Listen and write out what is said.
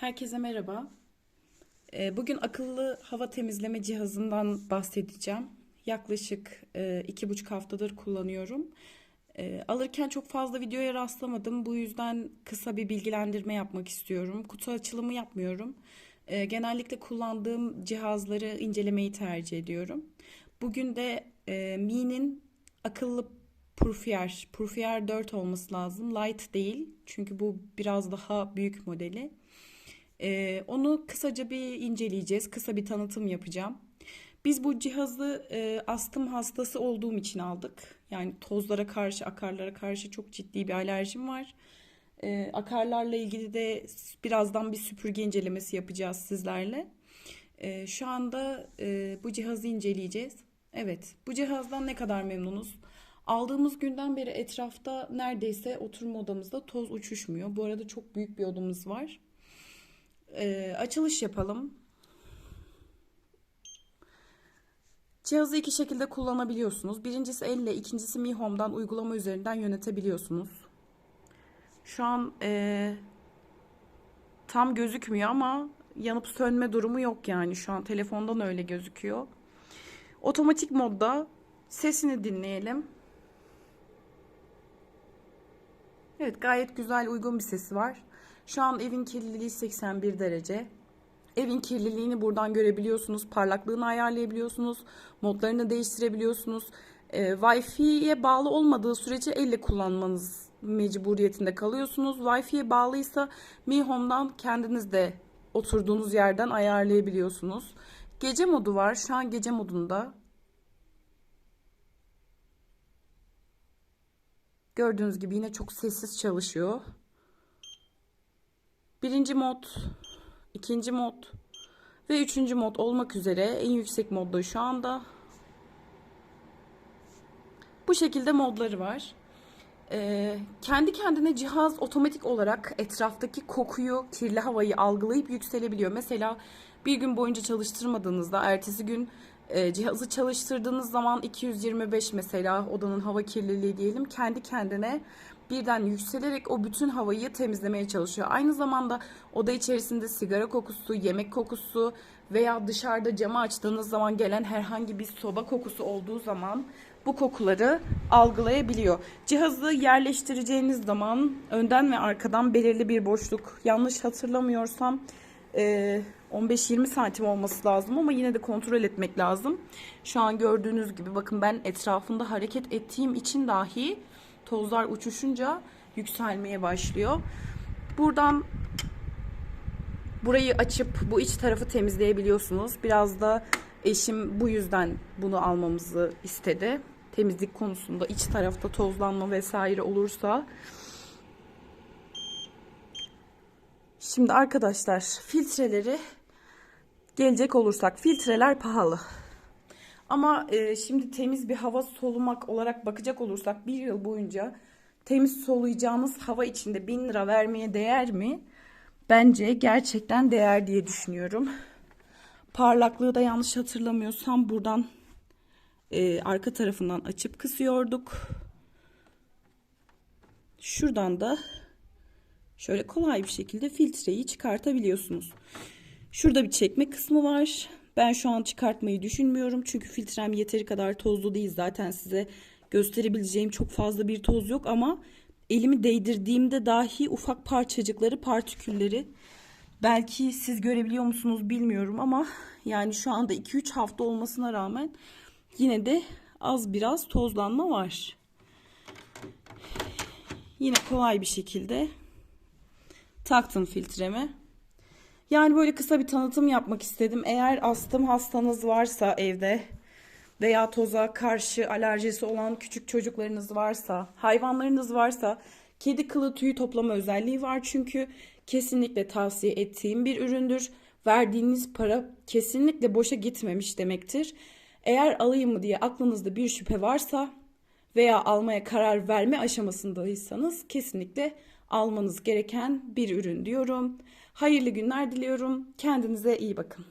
Herkese merhaba. Ee, Bugün akıllı hava temizleme cihazından bahsedeceğim. Yaklaşık e, iki buçuk haftadır kullanıyorum. Ee, Alırken çok fazla videoya rastlamadım. Bu yüzden kısa bir bilgilendirme yapmak istiyorum. Kutu açılımı yapmıyorum. Ee, Genellikle kullandığım cihazları incelemeyi tercih ediyorum. Bugün de e, Mi'nin akıllı Purfier, Purfier 4 olması lazım. Light değil. Çünkü bu biraz daha büyük modeli. Ee, onu kısaca bir inceleyeceğiz. Kısa bir tanıtım yapacağım. Biz bu cihazı e, astım hastası olduğum için aldık. Yani tozlara karşı, akarlara karşı çok ciddi bir alerjim var. E, akarlarla ilgili de birazdan bir süpürge incelemesi yapacağız sizlerle. E, şu anda e, bu cihazı inceleyeceğiz. Evet, bu cihazdan ne kadar memnunuz? Aldığımız günden beri etrafta neredeyse oturma odamızda toz uçuşmuyor. Bu arada çok büyük bir odamız var. Ee, açılış yapalım. Cihazı iki şekilde kullanabiliyorsunuz. Birincisi elle, ikincisi Mi Home'dan uygulama üzerinden yönetebiliyorsunuz. Şu an ee, tam gözükmüyor ama yanıp sönme durumu yok yani. Şu an telefondan öyle gözüküyor. Otomatik modda sesini dinleyelim. Evet gayet güzel uygun bir sesi var. Şu an evin kirliliği 81 derece. Evin kirliliğini buradan görebiliyorsunuz. Parlaklığını ayarlayabiliyorsunuz. Modlarını değiştirebiliyorsunuz. E, Wi-Fi'ye bağlı olmadığı sürece elle kullanmanız mecburiyetinde kalıyorsunuz. Wi-Fi'ye bağlıysa Mi Home'dan kendiniz de oturduğunuz yerden ayarlayabiliyorsunuz. Gece modu var. Şu an gece modunda. Gördüğünüz gibi yine çok sessiz çalışıyor. Birinci mod, ikinci mod ve üçüncü mod olmak üzere en yüksek modda şu anda. Bu şekilde modları var. Ee, kendi kendine cihaz otomatik olarak etraftaki kokuyu, kirli havayı algılayıp yükselebiliyor. Mesela bir gün boyunca çalıştırmadığınızda ertesi gün e, cihazı çalıştırdığınız zaman 225 mesela odanın hava kirliliği diyelim kendi kendine birden yükselerek o bütün havayı temizlemeye çalışıyor. Aynı zamanda oda içerisinde sigara kokusu, yemek kokusu veya dışarıda camı açtığınız zaman gelen herhangi bir soba kokusu olduğu zaman bu kokuları algılayabiliyor. Cihazı yerleştireceğiniz zaman önden ve arkadan belirli bir boşluk yanlış hatırlamıyorsam 15-20 santim olması lazım ama yine de kontrol etmek lazım. Şu an gördüğünüz gibi bakın ben etrafında hareket ettiğim için dahi tozlar uçuşunca yükselmeye başlıyor. Buradan burayı açıp bu iç tarafı temizleyebiliyorsunuz. Biraz da eşim bu yüzden bunu almamızı istedi. Temizlik konusunda iç tarafta tozlanma vesaire olursa. Şimdi arkadaşlar filtreleri gelecek olursak filtreler pahalı. Ama e, şimdi temiz bir hava solumak olarak bakacak olursak bir yıl boyunca temiz soluyacağınız hava içinde bin lira vermeye değer mi? Bence gerçekten değer diye düşünüyorum. Parlaklığı da yanlış hatırlamıyorsam buradan e, arka tarafından açıp kısıyorduk. Şuradan da şöyle kolay bir şekilde filtreyi çıkartabiliyorsunuz. Şurada bir çekme kısmı var. Ben şu an çıkartmayı düşünmüyorum. Çünkü filtrem yeteri kadar tozlu değil. Zaten size gösterebileceğim çok fazla bir toz yok ama elimi değdirdiğimde dahi ufak parçacıkları, partikülleri belki siz görebiliyor musunuz bilmiyorum ama yani şu anda 2-3 hafta olmasına rağmen yine de az biraz tozlanma var. Yine kolay bir şekilde taktım filtremi. Yani böyle kısa bir tanıtım yapmak istedim. Eğer astım hastanız varsa evde veya toza karşı alerjisi olan küçük çocuklarınız varsa, hayvanlarınız varsa kedi kılı tüyü toplama özelliği var çünkü kesinlikle tavsiye ettiğim bir üründür. Verdiğiniz para kesinlikle boşa gitmemiş demektir. Eğer alayım mı diye aklınızda bir şüphe varsa veya almaya karar verme aşamasındaysanız kesinlikle almanız gereken bir ürün diyorum. Hayırlı günler diliyorum. Kendinize iyi bakın.